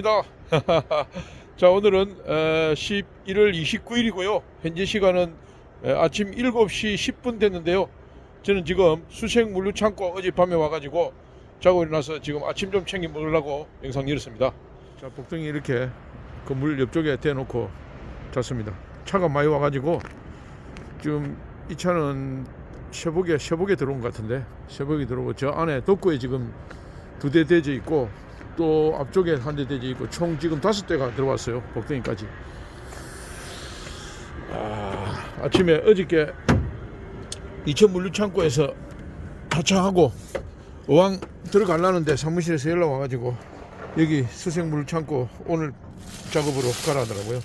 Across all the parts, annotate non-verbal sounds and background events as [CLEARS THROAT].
반갑습니다. [LAUGHS] 자 오늘은 어, 11월 29일이고요. 현재 시간은 에, 아침 7시 10분 됐는데요. 저는 지금 수색 물류 창고 어젯밤에 와가지고 자고 일어나서 지금 아침 좀 챙겨 먹으려고 영상 열었습니다. 자 복덩이 이렇게 건물 옆쪽에 대놓고 잤습니다. 차가 많이 와가지고 지금 이 차는 쉐복에 쉐복에 들어온 것 같은데 쉐복이 들어오고 저 안에 독구에 지금 두 대 대져 있고 또 앞쪽에 한 대 대져 있고 총 지금 다섯 대가 들어왔어요 복덩이까지. 아, 아침에 어저께 이천 물류창고에서 하차하고 어왕 들어가려는데 사무실에서 연락 와가지고 여기 수색 물류창고 오늘 작업으로 가라 하더라고요.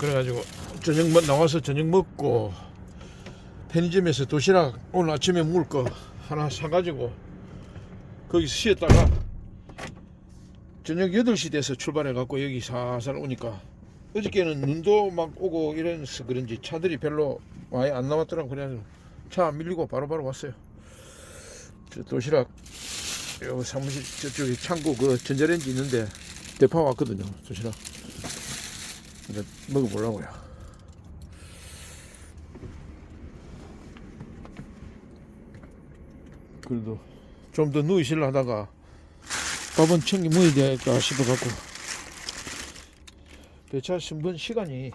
그래가지고 저녁 먹- 나와서 저녁 먹고 편의점에서 도시락 오늘 아침에 먹을 거 하나 사가지고 거기서 쉬었다가 저녁 8시 돼서 출발해 갖고 여기 살살 오니까 어저께는 눈도 막 오고 이래서 그런지 차들이 별로 많이 안 남았더라고. 그래서 차 밀리고 바로 바로 왔어요. 저 도시락 요 사무실 저쪽에 창고 그 전자레인지 있는데 대파 왔거든요 도시락. 이제 먹어보려고요. 그래도 좀 더 누이실려 하다가 밥은 챙겨 먹어야 될까 싶어갖고 배차 신분 시간이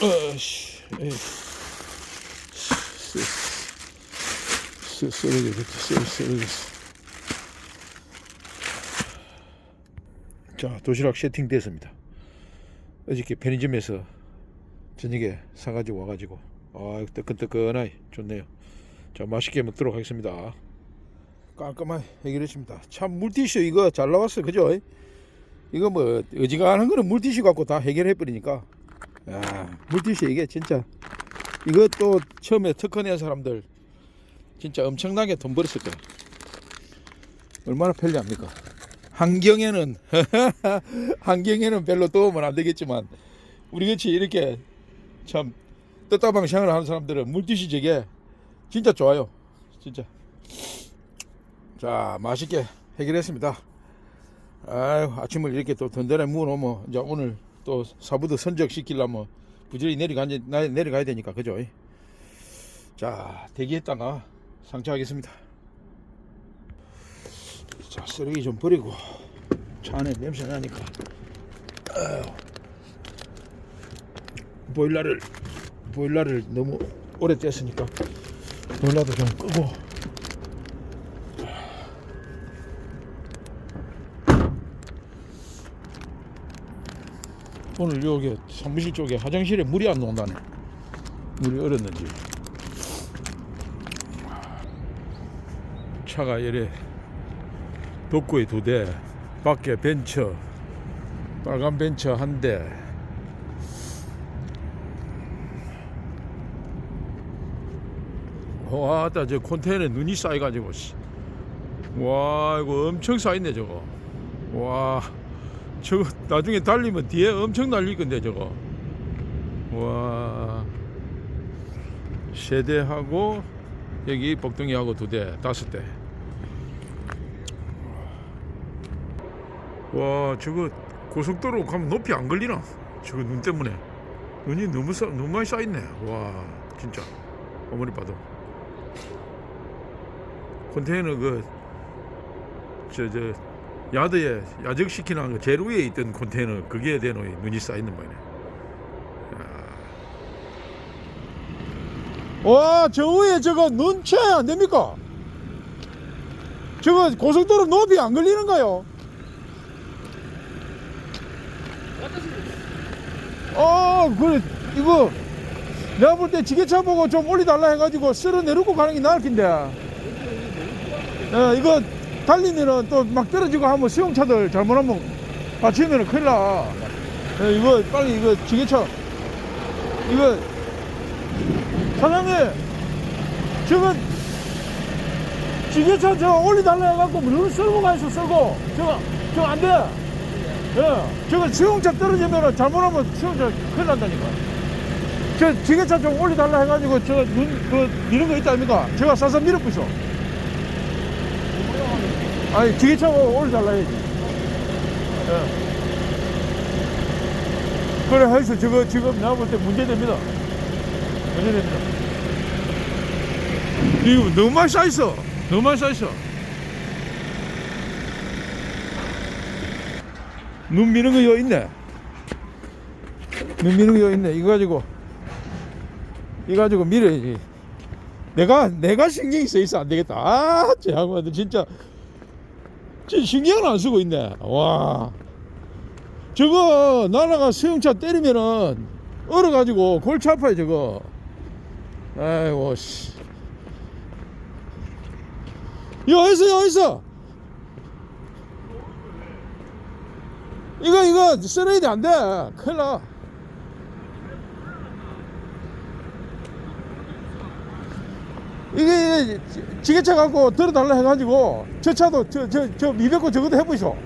어씨 에이 쓰- 쓰- 쓰러지겠다 쓰- 쓰러졌어 자 도시락 세팅 됐습니다. 어저께 편의점에서 저녁에 사가지고 와가지고 아 뜨끈뜨끈하니 좋네요. 자 맛있게 먹도록 하겠습니다 깔끔하게 해결했습니다. 참 물티슈 이거 잘 나왔어 그죠? 이거 뭐 어지간한 거는 물티슈 갖고 다 해결해 버리니까. 야 물티슈 이게 진짜. 이것도 처음에 특허낸 사람들 진짜 엄청나게 돈 벌었을 거야 얼마나 편리합니까? 환경에는 [LAUGHS] 환경에는 별로 도움은 안 되겠지만 우리 같이 이렇게 참 뜻다방 생활을 하는 사람들은 물티슈 저게 진짜 좋아요. 진짜 자 맛있게 해결했습니다. 아유 아침을 이렇게 또 던전에 무어놓으면 이제 오늘 또 사부도 선적 시키려면 부지런히 내려가, 내려가야 되니까 그죠? 자 대기했다가 상차하겠습니다. 자 쓰레기 좀 버리고 차 안에 냄새 나니까. 아유, 보일러를 보일러를 너무 오래 뗐으니까 보일러도 좀 끄고 오늘 여기 사무실 쪽에 화장실에 물이 안 나온다네. 물이 얼었는지. 차가 이래 독구에 두대 밖에 벤처 빨간 벤처 한대. 와따 저 컨테이너에 눈이 쌓여가지고 씨. 와 이거 엄청 쌓였네 저거. 와 나중에 달리면 뒤에 엄청 날릴 건데 저거. 와. 세대하고 여기 복덩이하고 두대 다섯 대와 저거 고속도로 가면 높이 안 걸리나? 저거 눈 때문에. 눈이 너무 쌓 너무 많이 쌓였네. 와 진짜. 어머니 봐도. 컨테이너 그 저 저 야드에 야적시키는 그 제일 위에 있던 컨테이너 그게 대노 눈이 쌓이는 모양이네. 와, 저 위에 저거 눈 채야 안 됩니까? 저거 고속도로 높이 안 걸리는가요? 어, 그래, 이거 내가 볼 때 지게차 보고 좀 올리달라 해가지고 쓸어 내리고 가는 게 나을 텐데. 예, 이거 달리면은 또 막 떨어지고 하면 수용차들 잘못하면 다치면은 큰일 나. 예, 이거 빨리 이거 지게차 이거 사장님 저거 지게차 저 올리달라 해갖고 물론 쓸고 가있어 쓸고 저거 저거 안 돼. 예, 저거 수용차 떨어지면은 잘못하면 수용차 큰일 난다니까. 저 지게차 좀 올리달라 해가지고 저눈그 이런 거 있지 않습니까? 제가 싸서 밀어부셔. 아니 지게차 오늘 잘라야지. 예. 그래 해서 저거 지금 내가 볼때 문제됩니다. 문제됩니다. 이거 너무 많이 쌓였어. 너무 많이 쌓였어. 눈 미는 거 여기 있네. 눈 미는 거 여기 있네. 이거 가지고 이거 가지고 밀어야지. 내가 내가 신경이 써 있어. 안 되겠다. 아 저 양반들 진짜 진짜 신경을 안 쓰고 있네. 와. 저거 나라가 수영차 때리면은 얼어가지고 골치 아파요 저거. 아이고 씨. 여기 있어 여기 있어? 이거 이거 쓰레기 안돼. 큰일 나 이게 지게차 갖고 들어달라 해가지고 저 차도 저 저저 미백고 저것도 해보이소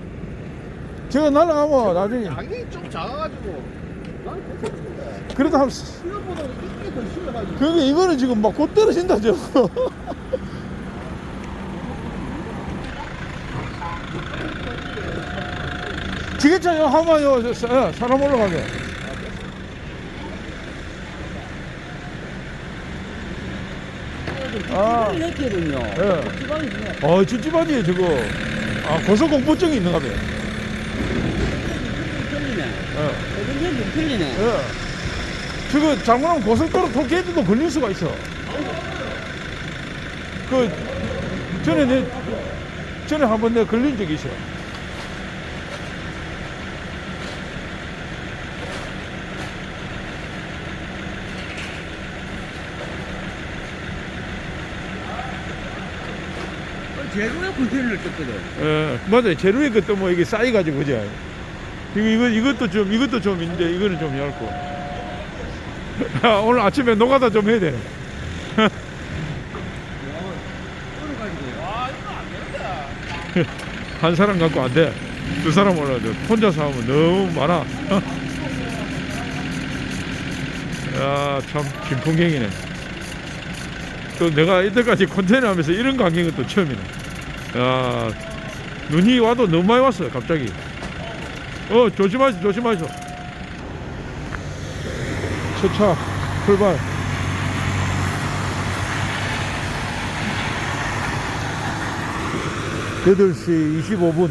저거 날라가면 나중에. 양이 좀 작아가지고. 나는 괜찮은데 그래도 한 생각보다 이게 더 심해가지고. 그게 이거는 지금 막 곧 떨어진다 저거. 지게차 요 하면 요 사- 어, 사람 올라가게 아. 했거든요 예. 지방이 그냥 어 찝찝하지 저거 아 고소공포증이 있는가 봐요 틀리네 예. 틀리네 예. 저거 잘못하면 고속도로 톨게이트도 걸릴 수가 있어. 그 전에 내 전에 한 번 내가 걸린 적이 있어. 제주에 컨테이너를 떴거든 예, 맞아요. 재료에 그때 뭐 이게 쌓여가지고 그죠. 이거 이거 이것도 좀 이것도 좀 있는데 이거는 좀 얇고. 아, 오늘 아침에 노가다 좀 해야 돼. [LAUGHS] 한 사람 갖고 안 돼. 두 사람 올라야 돼. 혼자서 하면 너무 많아. 야, [LAUGHS] 참, 김풍경이네. 또 내가 이때까지 컨테이너 하면서 이런 광경은 또 처음이네. 야, 눈이 와도 너무 많이 왔어요, 갑자기. 어, 조심하시오, 조심하시오. 첫차, 출발. 여덟 시 25분.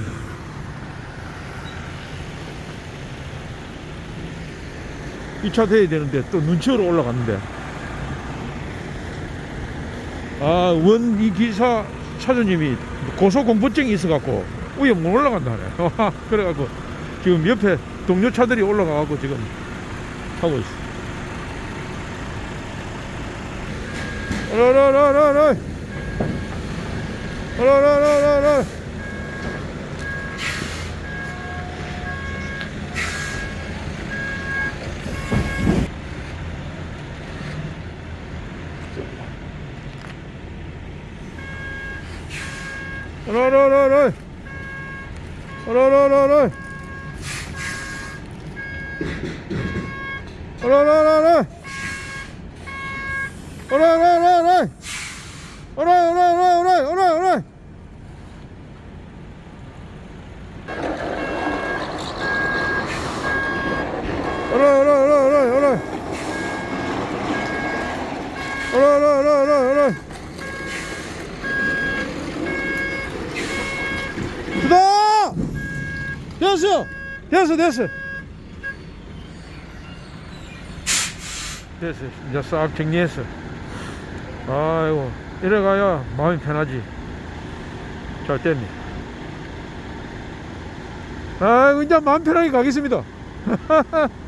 이 차 돼야 되는데 또 눈치로 올라갔는데. 아, 원 이 기사 차주님이 고소공포증이 있어갖고 위에 못 올라간다 하네. [LAUGHS] 그래갖고 지금 옆에 동료 차들이 올라가갖고 지금 하고 있어. 라라라라라. 라라라라라. 라라라라. 라라라라. 라라라라. 라라라라. 오라이 오라이 오라이 오라이 오라이 오라이 오라이 오라이 오라이 오라이 오라이 오라이 오라이 오라이 오라이 오라이 주다 됐어 됐어 됐어 됐어 이제 싹 정리했어 아이고 이래가야 마음이 편하지 잘 됐네 아이고 이제 마음 편하게 가겠습니다 [LAUGHS]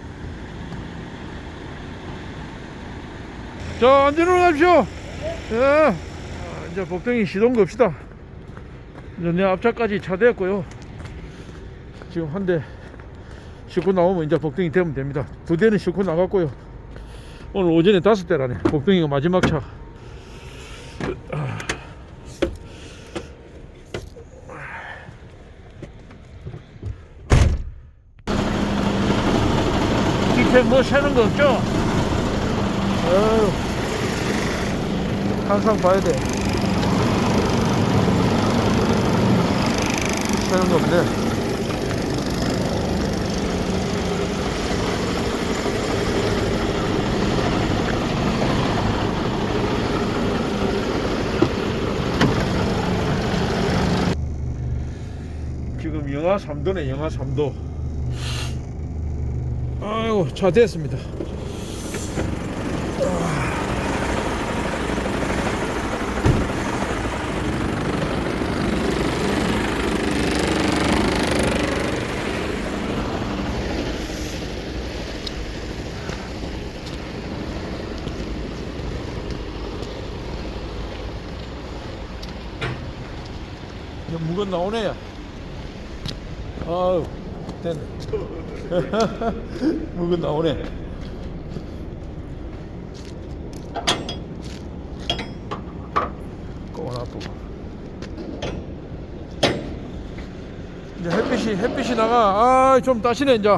자 안전으로 가십시오. 예. 아, 이제 복덩이 시동 겁시다. 이제 내 앞차까지 차 됐고요. 지금 한 대 싣고 나오면 이제 복덩이 되면 됩니다. 두 대는 싣고 나갔고요. 오늘 오전에 다섯 대라네. 복덩이가 마지막 차. 밑에 뭐 새는 거 없죠? 어휴, 항상 봐야 돼. 하는 거 없네. 지금 영하 3도네, 영하 3도. 아이고, 차 됐습니다. 무건 [LAUGHS] 나오네. 아유, 됐네. 무건 나오네. 꼬은 아프고. 이제 햇빛이, 햇빛이 나가. 아, 좀 따시네, 이제.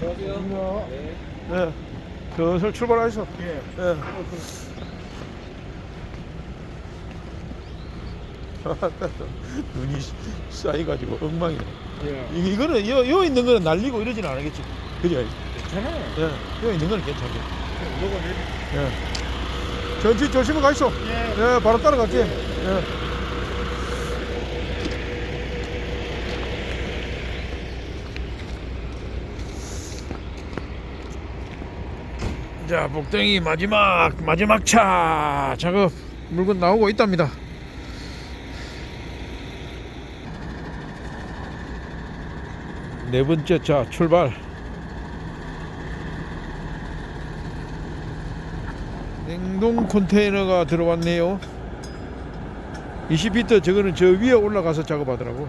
안녕하세요. 예. 슬슬 출발하셔. 예. 예. [LAUGHS] 눈이 쌓여가지고 엉망이네. 예. 이- 이거는 여, 여 있는 거는 날리고 이러지는 않겠지. 그죠? 괜찮아요. 예. 여 있는 거는 괜찮죠. 먹어 예. 전지 조심히 가시오. 예. 예, 바로 따라갈게. 예. 자, 복덩이 마지막 마지막 차 작업 물건 나오고 있답니다. 네 번째 차 출발. 냉동 컨테이너가 들어왔네요. 20피트 저거는 저 위에 올라가서 작업하더라고.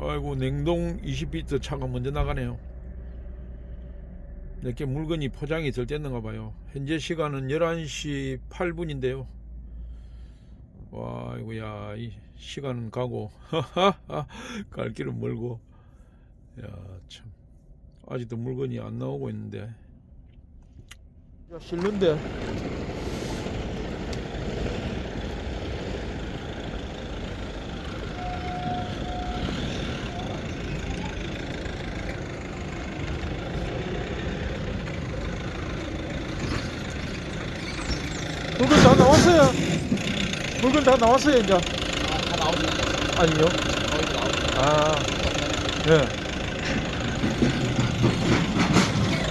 아이고 냉동 20피트 차가 먼저 나가네요. 이렇게 물건이 포장이 덜 됐는가 봐요. 현재 시간은 11시 8분인데요. 와, 이거야, 이 시간은 가고, [LAUGHS] 갈 길은 멀고, 야, 참. 아직도 물건이 안 나오고 있는데. 야, 실는데. 물건 다 나왔어요. 나왔어요, 이제. 다 나오죠. 아니요. 거의 다 나오죠. 아, 예.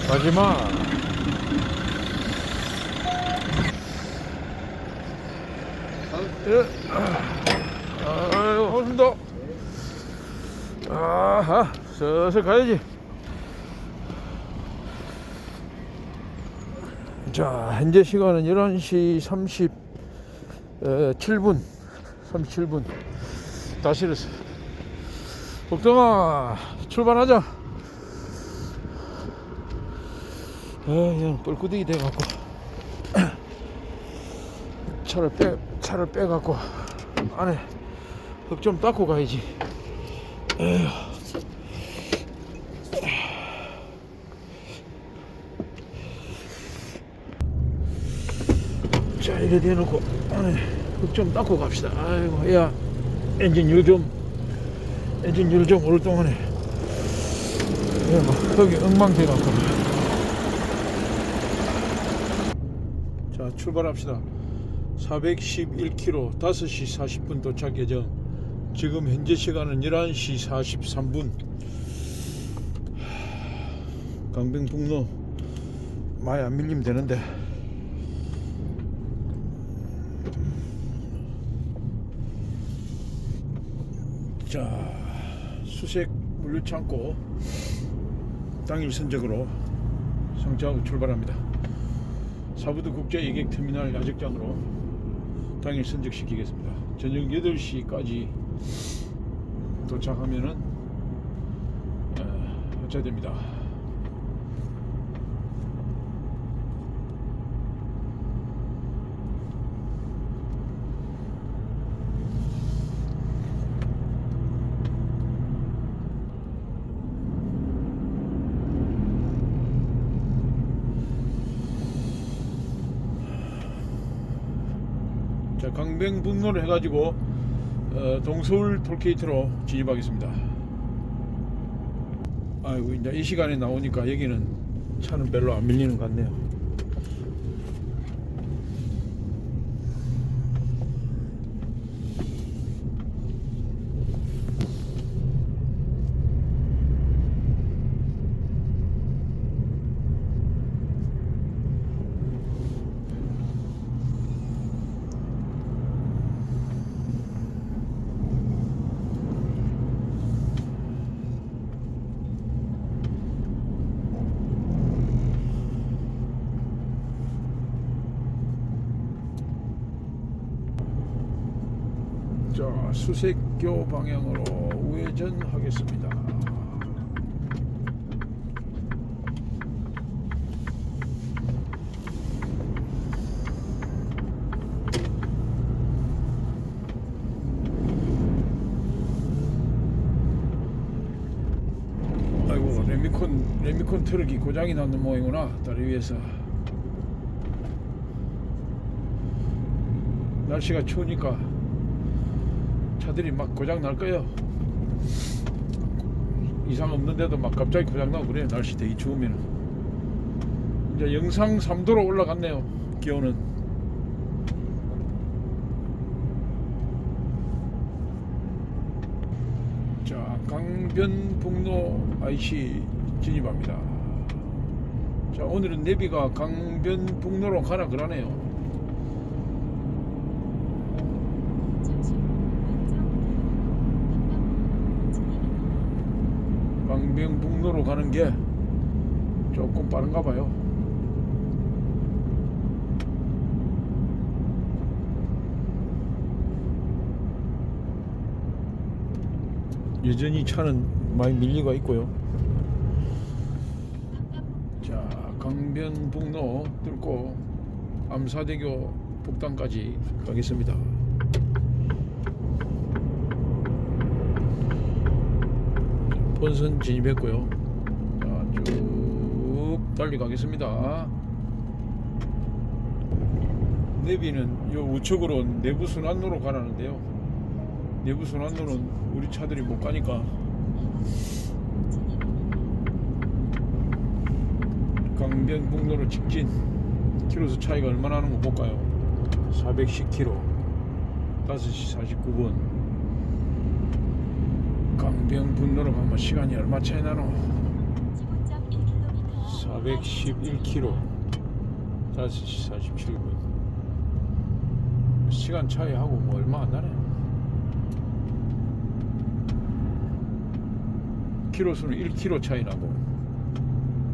마지막. 예. 아유, 고맙습니다. 아하, 슬슬 가야지. 자, 현재 시간은 11시 37분. 37분. 다 실었어. 복동아, 출발하자. 아, 그냥 뻘꾸덕이 돼갖고. [CLEARS THROAT] 차를 빼, 차를 빼갖고, 안에 흙 좀 닦고 가야지. 에휴. 자, 이래 대놓고, 안에 흙좀 닦고 갑시다. 아이고, 야, 엔진 율 좀, 엔진 율 좀 오를 동안에. 야, 뭐, 흙이 엉망돼갖고. 자, 출발합시다. 411km 5시 40분 도착 예정. 지금 현재 시간은 11시 43분. 강변북로 많이 안 밀리면 되는데. 자, 수색 물류 창고 당일 선적으로 성차하고 출발합니다. 사부도 국제 예객 터미널 야적장으로 당일 선적시키겠습니다. 저녁 8시까지 도착하면은 어, 하차 됩니다. 강변북로를 해가지고 어, 동서울 톨게이트로 진입하겠습니다. 아이고 이제 이 시간에 나오니까 여기는 차는 별로 안 밀리는 것 같네요. 자 수색교 방향으로 우회전하겠습니다. 아이고 레미콘 레미콘 트럭이 고장이 났는 모양이구나 다리 위에서 날씨가 추우니까 차들이 막 고장 날 거예요. 이상 없는데도 막 갑자기 고장 나고 그래요. 날씨 되게 추우면 이제 영상 3도로 올라갔네요. 기온은 자 강변북로 IC 진입합니다. 자 오늘은 내비가 강변북로로 가라 그러네요. 잠시 후 왼쪽 강변북로로 가는 게 조금 빠른가 봐요. 여전히 차는 많이 밀리가 있고요. 자, 강변북로 뚫고 암사대교 북단까지 가겠습니다. 본선 진입했고요. 자, 쭉 달려가겠습니다. 내비는 요 우측으로 내부 순환로로 가라는데요. 내부 순환로는 우리 차들이 못 가니까 강변북로로 직진 키로수 차이가 얼마나 하는 거 볼까요? 410km 5시 49분 강변북로로 가면 시간이 얼마 차이 나노? 411km 5시 47분 시간 차이하고 뭐 얼마 안 나네 키로수는 1km 차이 나고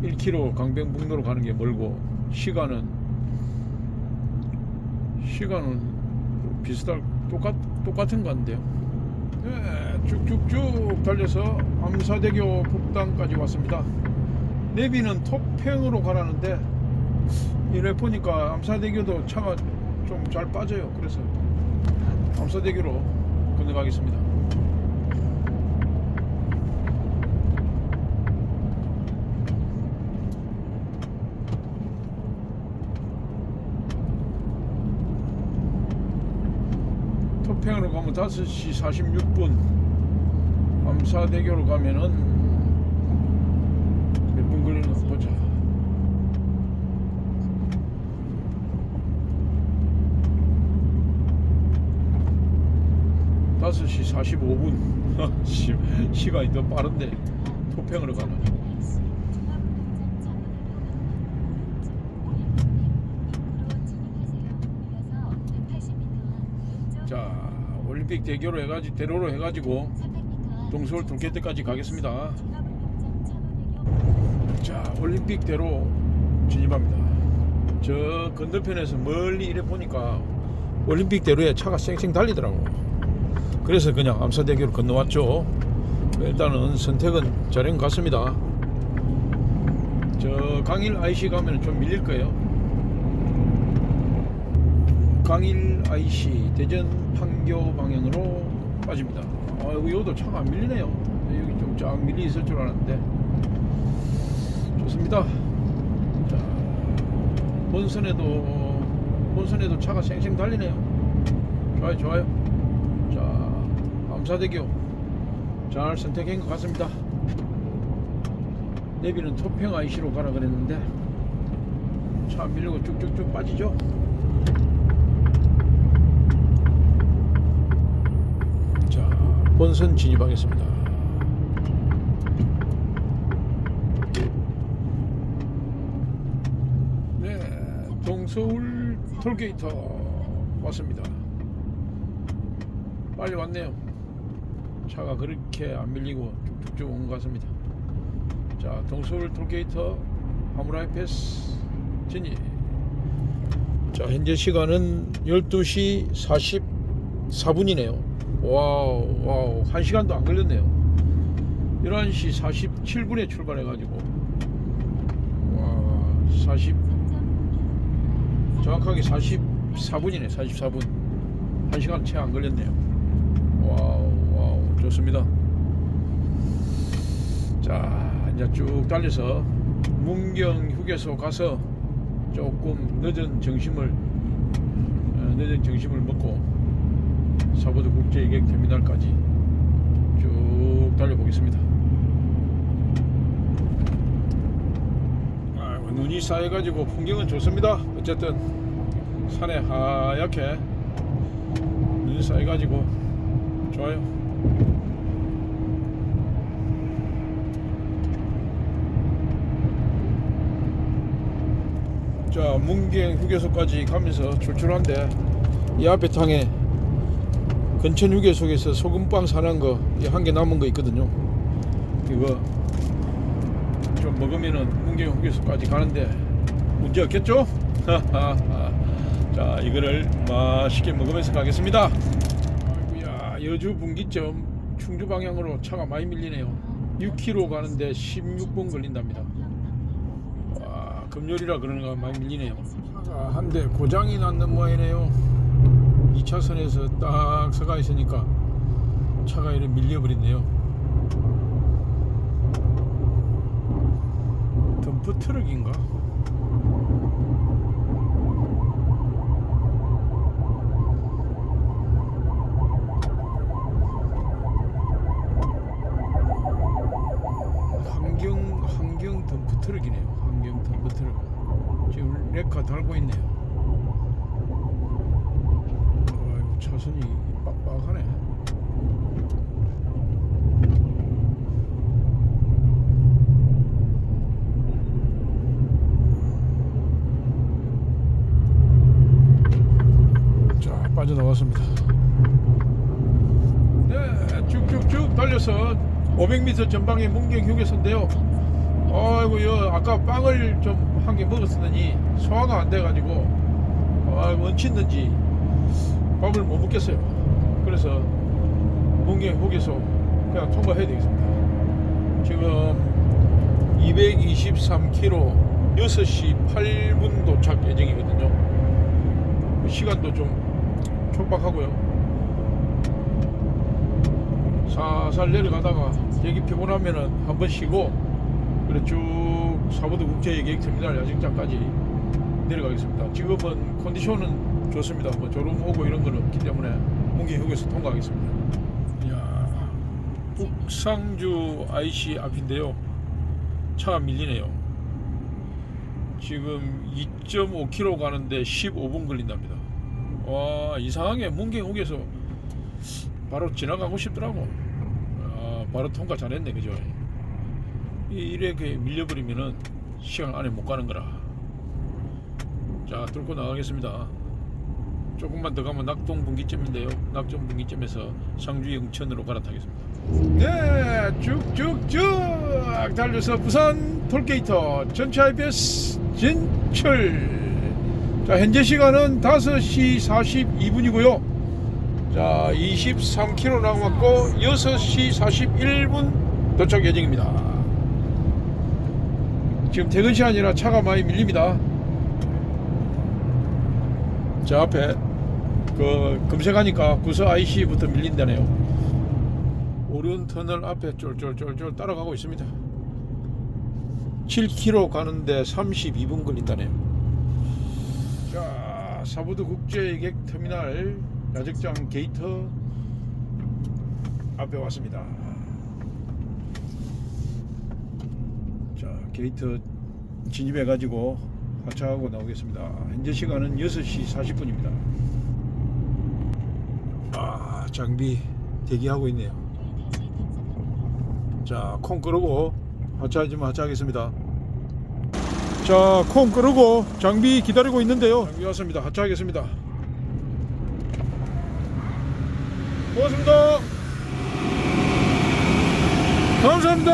1km 강변북로로 가는 게 멀고 시간은 시간은 비슷할 똑같 똑같은 건데요. 네, 쭉쭉쭉 달려서 암사대교 북단까지 왔습니다. 내비는 토평으로 가라는데 이래 보니까 암사대교도 차가 좀 잘 빠져요. 그래서 암사대교로 건너가겠습니다. 토평으로 가면 5시 46분 암사대교로 가면은 몇 분 걸리나 보자. 다섯 시 45분. 시, 시간이 더 빠른데 토평으로 가는 자 올림픽 대교로 해가지고 대로로 해가지고 동서울 돌게트까지 가겠습니다. 자 올림픽 대로 진입합니다. 저 건너편에서 멀리 이래 보니까 올림픽 대로에 차가 쌩쌩 달리더라고. 그래서 그냥 암사대교를 건너왔죠. 일단은 선택은 잘한 것 같습니다. 저 강일 IC 가면 좀 밀릴 거예요 강일 IC 대전 판교 방향으로 빠집니다. 아, 여기도 차가 안 밀리네요. 여기 좀 쫙 밀리 있을 줄 알았는데 좋습니다. 자, 본선에도 본선에도 차가 쌩쌩 달리네요. 좋아요 좋아요 자 암사대교 잘 선택한 것 같습니다 내비는 토평 IC로 가라 그랬는데 차 밀리고 쭉쭉쭉 빠지죠 자 본선 진입하겠습니다. 네 동서울 톨게이트 왔습니다. 빨리 왔네요. 차가 그렇게 안 밀리고 쭉쭉쭉 온것 같습니다. 자 동서울 톨게이트 하무라이 패스 진입. 자 현재 시간은 12시 44분이네요 와우 와우. 1시간도 안 걸렸네요. 11시 47분에 출발해 가지고. 와 40 정확하게 44분이네 44분. 1시간 채 안 걸렸네요. 와우 와우. 좋습니다. 자 이제 쭉 달려서 문경 휴게소 가서 조금 늦은 점심을 어, 늦은 점심을 먹고 사보드 국제여객 터미널까지 쭉 달려보겠습니다. 아이고, 눈이 쌓여가지고 풍경은 좋습니다. 어쨌든 산에 하얗게 눈이 쌓여가지고 좋아요. 자 문경 휴게소까지 가면서 출출한데 이 앞에탕에 근천 휴게소에서 소금빵 사는 거 한 개 남은 거 있거든요. 이거 좀 먹으면은 문경 휴게소까지 가는데 문제 없겠죠? [LAUGHS] 자 이거를 맛있게 먹으면서 가겠습니다. 아이고야 여주 분기점 충주 방향으로 차가 많이 밀리네요. 6km 가는데 16분 걸린답니다. 와 금요일이라 그런가 많이 밀리네요. 차가 한대 고장이 났는 모양이네요 2차선에서 딱 서가 있으니까 차가 이렇게 밀려버렸네요 덤프 트럭인가? 환경 환경 덤프 트럭이네요. 환경 덤프 트럭. 지금 레카 달고 있네요. 아이고 차선이 빡빡하네. 자 빠져나왔습니다. 네, 쭉쭉쭉 달려서 500m 전방의 문경 휴게소인데요. 아이고, 여 아까 빵을 좀 한 개 먹었으니 소화가 안 돼가지고 아이고 얹혔는지 밥을 못 먹겠어요. 그래서 문경 휴게소 그냥 통과해야 되겠습니다. 지금 223km 6시 8분 도착 예정이거든요. 시간도 좀 촉박하고요. 살살 내려가다가 대기 피곤하면은 한 번 쉬고 그래 쭉 사보드 국제여객 터미널 야sik장까지 내려가겠습니다. 지금은 컨디션은 좋습니다. 뭐 졸음 오고 이런 거는 없기 때문에 문기 휴게소 통과하겠습니다. 이야, 북상주 IC 앞인데요. 차가 밀리네요. 지금 2.5km 가는데 15분 걸린답니다. 와 이상하게 문경 휴게소 바로 지나가고 싶더라고. 아, 바로 통과 잘했네, 그죠? 이- 이렇게 밀려버리면은 시간 안에 못 가는 거라. 자, 뚫고 나가겠습니다. 조금만 더 가면 낙동 분기점인데요. 낙동 분기점에서 상주 영천으로 갈아타겠습니다. 네, 쭉쭉쭉 달려서 부산 톨게이트 전체 IBS 진출. 자, 현재 시간은 5시 42분이고요. 자, 23km 남았고 6시 41분 도착 예정입니다. 지금 퇴근 시간이라 차가 많이 밀립니다. 저 앞에 그 검색하니까 구서 IC부터 밀린다네요. 오륜 터널 앞에 쫄쫄쫄쫄 따라가고 있습니다. 7km 가는데 32분 걸린다네요. 자, 사부드 국제여객 터미널 야적장 게이트 앞에 왔습니다. 자 게이트 진입해 가지고 하차하고 나오겠습니다. 현재 시간은 6시 40분입니다. 아 장비 대기하고 있네요. 자 콩 끄르고 하차하지만 하차하겠습니다. 자 콩 끄르고 장비 기다리고 있는데요. 장비 왔습니다. 하차하겠습니다. 고맙습니다. 감사합니다.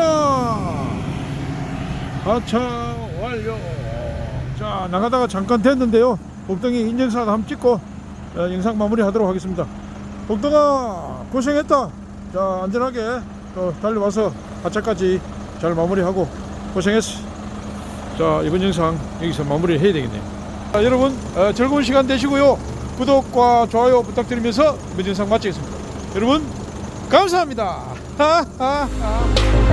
하차 완료. 자 나가다가 잠깐 됐는데요. 복덩이 인증샷 한번 찍고 어, 영상 마무리 하도록 하겠습니다. 복덩아 고생했다. 자 안전하게 또 달려와서 하차까지 잘 마무리하고 고생했어. 자 이번 영상 여기서 마무리 해야 되겠네요. 자, 여러분 어, 즐거운 시간 되시고요. 구독과 좋아요 부탁드리면서 이번 영상 마치겠습니다. 여러분 감사합니다. [LAUGHS]